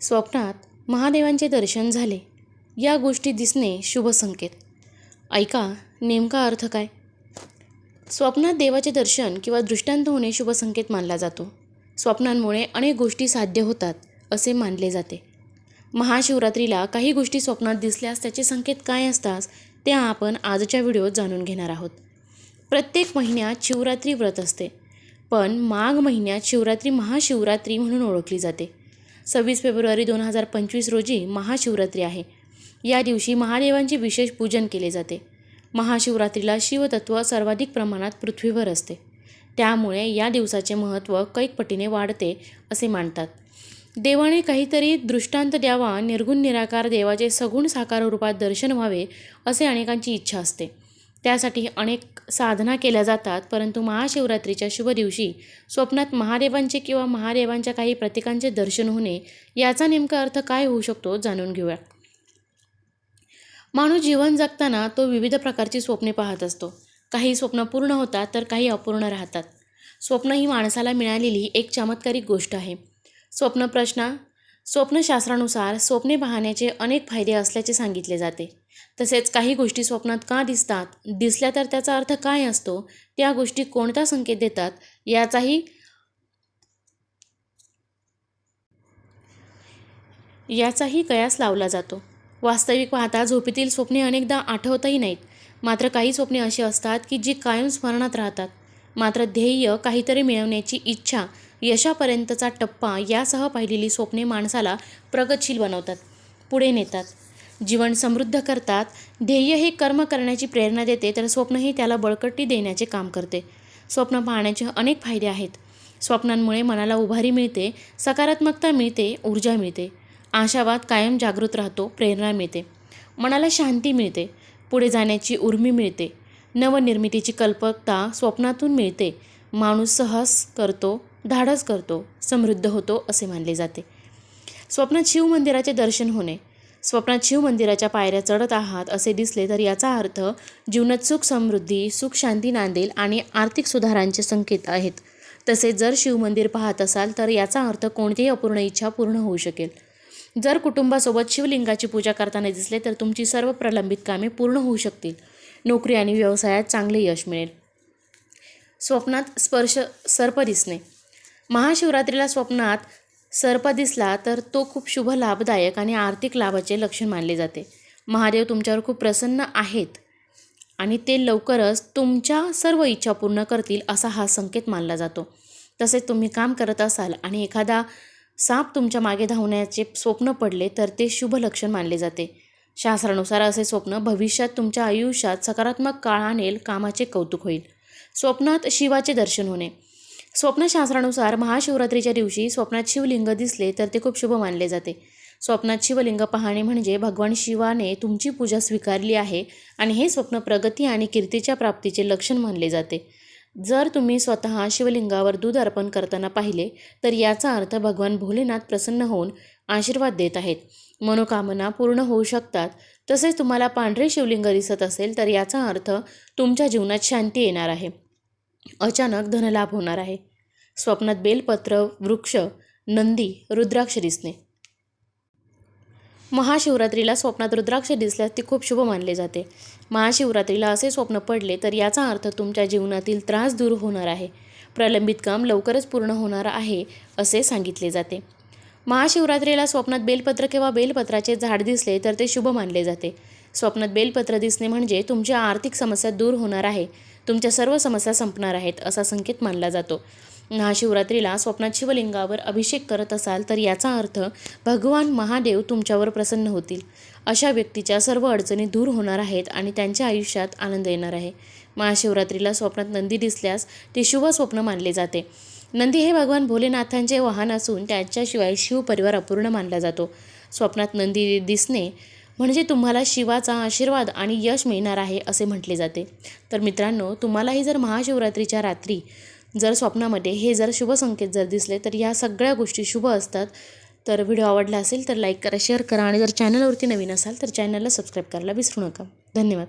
स्वप्नात महादेवांचे दर्शन झाले. या गोष्टी दिसणे शुभ संकेत. ऐका नेमका अर्थ काय? स्वप्नात देवाचे दर्शन किंवा दृष्टांत होणे शुभ संकेत मानला जातो. स्वप्नांमुळे अनेक गोष्टी साध्य होतात असे मानले जाते. महाशिवरात्रीला काही गोष्टी स्वप्नात दिसल्यास त्याचे संकेत काय असतात ते आपण आजच्या व्हिडिओत जाणून घेणार आहोत. प्रत्येक महिन्यात शिवरात्री व्रत असते पण माघ महिन्यात शिवरात्री महाशिवरात्री म्हणून ओळखली जाते. सव्वीस फेब्रुवारी दोन हजार पंचवीस रोजी महाशिवरात्री आहे. या दिवशी महादेवांचे विशेष पूजन केले जाते. महाशिवरात्रीला शिवतत्व सर्वाधिक प्रमाणात पृथ्वीवर असते. त्यामुळे या दिवसाचे महत्त्व कैक पटीने वाढते असे मानतात. देवाने काहीतरी दृष्टांत द्यावा निर्गुण निराकार देवाचे सगुण साकार रूपात दर्शन व्हावे असे अनेकांची इच्छा असते. त्यासाठी अनेक साधना केल्या जातात परंतु महाशिवरात्रीच्या शुभ दिवशी स्वप्नात महादेवांचे किंवा महादेवांच्या काही प्रतीकांचे दर्शन होणे याचा नेमका अर्थ काय होऊ शकतो जाणून घेऊया. माणूस जीवन जगताना तो विविध प्रकारची स्वप्ने पाहत असतो. काही स्वप्न पूर्ण होतात तर काही अपूर्ण राहतात. स्वप्न ही माणसाला मिळालेली एक चमत्कारिक गोष्ट आहे. स्वप्न प्रश्न स्वप्नशास्त्रानुसार स्वप्ने पाहण्याचे अनेक फायदे असल्याचे सांगितले जाते. तसेच काही गोष्टी स्वप्नात का दिसतात दिसल्या तर त्याचा अर्थ काय असतो त्या गोष्टी कोणता संकेत देतात याचाही याचाही कयास लावला जातो. वास्तविक पाहता झोपेतील स्वप्ने अनेकदा आठवतही नाहीत. मात्र काही स्वप्ने अशी असतात की जी कायम स्मरणात राहतात. मात्र ध्येय काहीतरी मिळवण्याची इच्छा यशापर्यंतचा टप्पा यासह पाहिलेली स्वप्ने माणसाला प्रगतशील बनवतात पुढे नेतात. जीवन समृद्ध करतात. ध्येय हे कर्म करण्याची प्रेरणा देते तर स्वप्न हे त्याला बळकटी देण्याचे काम करते. स्वप्न पाहण्याचे अनेक फायदे आहेत. स्वप्नांमुळे मनाला उभारी मिळते सकारात्मकता मिळते ऊर्जा मिळते. आशावाद कायम जागृत राहतो प्रेरणा मिळते. मनाला शांती मिळते पुढे जाण्याची उर्मी मिळते. नवनिर्मितीची कल्पकता स्वप्नातून मिळते. माणूस सहस करतो धाडस करतो समृद्ध होतो असे मानले जाते. स्वप्नात शिवमंदिराचे दर्शन होणे स्वप्नात शिवमंदिराच्या पायऱ्या चढत आहात असे दिसले तर याचा अर्थ जीवनात सुख समृद्धी सुख शांती नांदेल आणि आर्थिक सुधारांचे संकेत आहेत. तसेच जर शिवमंदिर पाहत असाल तर याचा अर्थ कोणतीही अपूर्ण इच्छा पूर्ण होऊ शकेल. जर कुटुंबासोबत शिवलिंगाची पूजा करताना दिसले तर तुमची सर्व प्रलंबित कामे पूर्ण होऊ शकतील. नोकरी आणि व्यवसायात चांगले यश मिळेल. स्वप्नात स्पर्श सर्प दिसणे. महाशिवरात्रीला स्वप्नात सर्प दिसला तर तो खूप शुभ लाभदायक आणि आर्थिक लाभाचे लक्षण मानले जाते. महादेव तुमच्यावर खूप प्रसन्न आहेत आणि ते लवकरच तुमच्या सर्व इच्छा पूर्ण करतील असा हा संकेत मानला जातो. तसेच तुम्ही काम करत असाल आणि एखादा साप तुमच्या मागे धावण्याचे स्वप्न पडले तर ते शुभ लक्षण मानले जाते. शास्त्रानुसार असे स्वप्न भविष्यात तुमच्या आयुष्यात सकारात्मक काळ आणेल कामाचे कौतुक होईल. स्वप्नात शिवाचे दर्शन होणे. स्वप्नशास्त्रानुसार महाशिवरात्रीच्या दिवशी स्वप्नात शिवलिंग दिसले तर ते खूप शुभ मानले जाते. स्वप्नात शिवलिंग पाहणे म्हणजे भगवान शिवाने तुमची पूजा स्वीकारली आहे आणि हे स्वप्न प्रगती आणि कीर्तीच्या प्राप्तीचे लक्षण मानले जाते. जर तुम्ही स्वतः शिवलिंगावर दूध अर्पण करताना पाहिले तर याचा अर्थ भगवान भोलेनाथ प्रसन्न होऊन आशीर्वाद देत आहेत. मनोकामना पूर्ण होऊ शकतात. तसेच तुम्हाला पांढरे शिवलिंग दिसत असेल तर याचा अर्थ तुमच्या जीवनात शांती येणार आहे. अचानक धनलाभ होणार आहे. स्वप्नात बेलपत्र वृक्ष नंदी रुद्राक्ष दिसणे महाशिवरात्रीला स्वप्नात रुद्राक्ष दिसल्यास ती खूप शुभ मानले जाते. महाशिवरात्रीला असे स्वप्न पडले तर याचा अर्थ तुमच्या जीवनातील त्रास दूर होणार आहे. प्रलंबित काम लवकरच पूर्ण होणार आहे असे सांगितले जाते. महाशिवरात्रीला स्वप्नात बेलपत्र किंवा बेलपत्राचे झाड दिसले तर ते शुभ मानले जाते. स्वप्नात बेलपत्र दिसणे म्हणजे तुमच्या आर्थिक समस्या दूर होणार आहे. तुमच्या सर्व समस्या संपणार आहेत असा संकेत मानला जातो. महाशिवरात्रीला स्वप्नात शिवलिंगावर अभिषेक करत असाल तर याचा अर्थ भगवान महादेव तुमच्यावर प्रसन्न होतील. अशा व्यक्तीच्या सर्व अडचणी दूर होणार आहेत आणि त्यांच्या आयुष्यात आनंद येणार आहे. महाशिवरात्रीला स्वप्नात नंदी दिसल्यास ते शुभ स्वप्न मानले जाते. नंदी हे भगवान भोलेनाथांचे वाहन असून त्याच्याशिवाय शिवपरिवार अपूर्ण मानला जातो. स्वप्नात नंदी दिसणे म्हणजे तुम्हाला शिवाचा आशीर्वाद आणि यश मिळणार आहे असे म्हटले जाते. तर मित्रांनो तुम्हालाही जर महाशिवरात्रीच्या रात्री जर स्वप्नामध्ये हे जर शुभ संकेत जर दिसले तर या सगळ्या गोष्टी शुभ असतात. तर व्हिडिओ आवडला असेल तर लाईक करा शेअर करा आणि जर चॅनलवरती नवीन असाल तर चॅनलला सबस्क्राईब करायला विसरू नका. धन्यवाद.